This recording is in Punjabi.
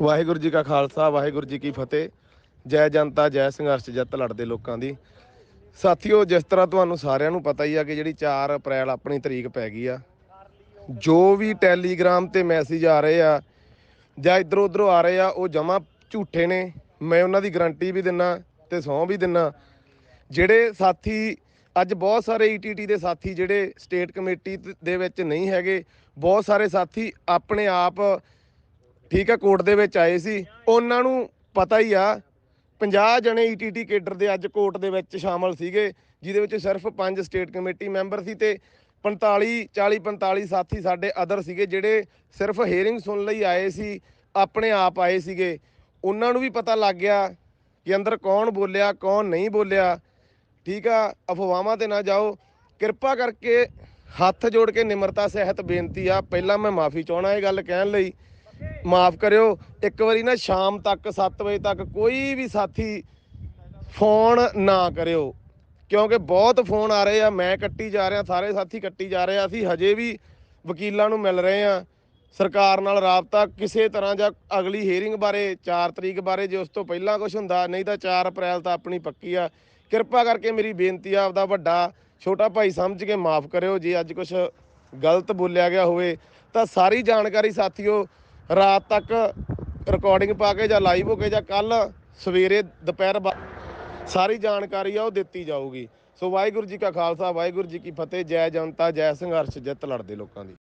ਵਾਹਿਗੁਰੂ ਜੀ ਕਾ ਖਾਲਸਾ, ਵਾਹਿਗੁਰੂ ਜੀ ਕੀ ਫਤਿਹ। ਜੈ ਜਨਤਾ, ਜੈ ਸੰਘਰਸ਼, ਜਿੱਤ ਲੜਦੇ ਲੋਕਾਂ ਦੀ। ਸਾਥੀਓ, ਜਿਸ ਤਰ੍ਹਾਂ ਤੁਹਾਨੂੰ ਸਾਰਿਆਂ ਨੂੰ ਪਤਾ ਹੀ ਆ ਕਿ ਜਿਹੜੀ 4 ਅਪ੍ਰੈਲ ਆਪਣੀ ਤਰੀਕ ਪੈ ਗਈ ਆ, ਜੋ ਵੀ ਟੈਲੀਗ੍ਰਾਮ ਤੇ ਮੈਸੇਜ ਆ ਰਹੇ ਆ, ਜਾਂ ਇਧਰੋਂ ਉਧਰੋਂ ਆ ਰਹੇ ਆ, ਉਹ ਜਮਾ ਝੂਠੇ ਨੇ। ਮੈਂ ਉਹਨਾਂ ਦੀ ਗਾਰੰਟੀ ਵੀ ਦਿੰਨਾ ਤੇ ਸਹੁੰ ਵੀ ਦਿੰਨਾ। ਜਿਹੜੇ ਸਾਥੀ, ਅੱਜ ਬਹੁਤ ਸਾਰੇ ਈਟੀਟੀ ਦੇ ਸਾਥੀ ਜਿਹੜੇ ਸਟੇਟ ਕਮੇਟੀ ਦੇ ਵਿੱਚ ਨਹੀਂ ਹੈਗੇ, ਬਹੁਤ ਸਾਰੇ ਸਾਥੀ ਆਪਣੇ ਆਪ ਠੀਕ ਹੈ ਕੋਰਟ ਦੇ ਵਿੱਚ ਆਏ ਸੀ। ਉਹਨਾਂ ਨੂੰ ਪਤਾ ਹੀ ਆ 50 ਜਣੇ ਈਟੀਟੀ ਕੇਡਰ ਦੇ ਅੱਜ ਕੋਰਟ ਦੇ ਵਿੱਚ ਸ਼ਾਮਲ ਸੀਗੇ, ਜਿਹਦੇ ਵਿੱਚ ਸਿਰਫ 5 ਸਟੇਟ ਕਮੇਟੀ ਮੈਂਬਰ ਸੀ ਤੇ 45 40 45 ਸਾਥੀ ਸਾਡੇ ਅਦਰ ਸੀਗੇ, ਜਿਹੜੇ ਸਿਰਫ ਹੇਅਰਿੰਗ ਸੁਣਨ ਲਈ ਆਏ ਸੀ, ਆਪਣੇ ਆਪ ਆਏ ਸੀਗੇ। ਉਹਨਾਂ ਨੂੰ ਵੀ ਪਤਾ ਲੱਗ ਗਿਆ ਕਿ ਅੰਦਰ ਕੌਣ ਬੋਲਿਆ, ਕੌਣ ਨਹੀਂ ਬੋਲਿਆ। ਠੀਕ ਆ, ਅਫਵਾਹਾਂ ਤੇ ਨਾ ਜਾਓ। ਕਿਰਪਾ ਕਰਕੇ ਹੱਥ ਜੋੜ ਕੇ ਨਿਮਰਤਾ, ਸਹਿਤ, ਬੇਨਤੀ ਆ। ਪਹਿਲਾਂ ਮੈਂ ਮਾਫੀ ਚਾਹਣਾ ਇਹ ਗੱਲ ਕਹਿਣ ਲਈ। ਮਾਫ ਕਰਿਓ, ਇੱਕ ਵਾਰੀ ਨਾ ਸ਼ਾਮ ਤੱਕ 7 ਵਜੇ ਤੱਕ ਕੋਈ ਵੀ ਸਾਥੀ ਫੋਨ ਨਾ ਕਰਿਓ। ਕਿਉਂਕਿ ਬਹੁਤ ਫੋਨ ਆ ਰਹੇ ਆ, ਮੈਂ ਕੱਟੀ ਜਾ ਰਿਹਾ, ਸਾਰੇ ਸਾਥੀ ਕੱਟੀ ਜਾ ਰਹੇ ਆ, ਅਸੀਂ ਹਜੇ ਵੀ ਵਕੀਲਾਂ ਨੂੰ ਮਿਲ ਰਹੇ ਆ। ਸਰਕਾਰ ਨਾਲ ਰਾਬਤਾ ਕਿਸੇ ਤਰ੍ਹਾਂ ਜਾਂ ਅਗਲੀ ਹੀਅਰਿੰਗ ਬਾਰੇ 4 ਤਰੀਕ ਬਾਰੇ ਜੇ ਉਸ ਤੋਂ ਪਹਿਲਾਂ ਕੁਝ ਹੁੰਦਾ, ਨਹੀਂ ਤਾਂ 4 ਅਪ੍ਰੈਲ ਤਾਂ ਆਪਣੀ ਪੱਕੀ ਆ। ਕਿਰਪਾ ਕਰਕੇ ਮੇਰੀ ਬੇਨਤੀ ਆ, ਆਪਦਾ ਵੱਡਾ ਛੋਟਾ ਭਾਈ ਸਮਝ ਕੇ ਮਾਫ ਕਰਿਓ, ਜੇ ਅੱਜ ਕੁਝ ਗਲਤ ਬੋਲਿਆ ਗਿਆ ਹੋਵੇ, ਤਾਂ ਸਾਰੀ ਜਾਣਕਾਰੀ ਸਾਥੀਓ ਰਾਤ ਤੱਕ ਰਿਕਾਰਡਿੰਗ ਪਾ ਕੇ ਜਾਂ ਲਾਈਵ ਹੋ ਕੇ ਜਾਂ ਕੱਲ ਸਵੇਰੇ, ਦੁਪਹਿਰ ਬਾ- ਸਾਰੀ ਜਾਣਕਾਰੀ ਆ, ਉਹ ਦਿੱਤੀ ਜਾਊਗੀ। ਸੋ ਵਾਹਿਗੁਰੂ ਜੀ ਕਾ ਖਾਲਸਾ, ਵਾਹਿਗੁਰੂ ਜੀ ਕੀ ਫਤਿਹ, ਜੈ ਜਨਤਾ, ਜੈ ਸੰਘਰਸ਼, ਜਿੱਤ ਲੜਦੇ ਲੋਕਾਂ ਦੀ।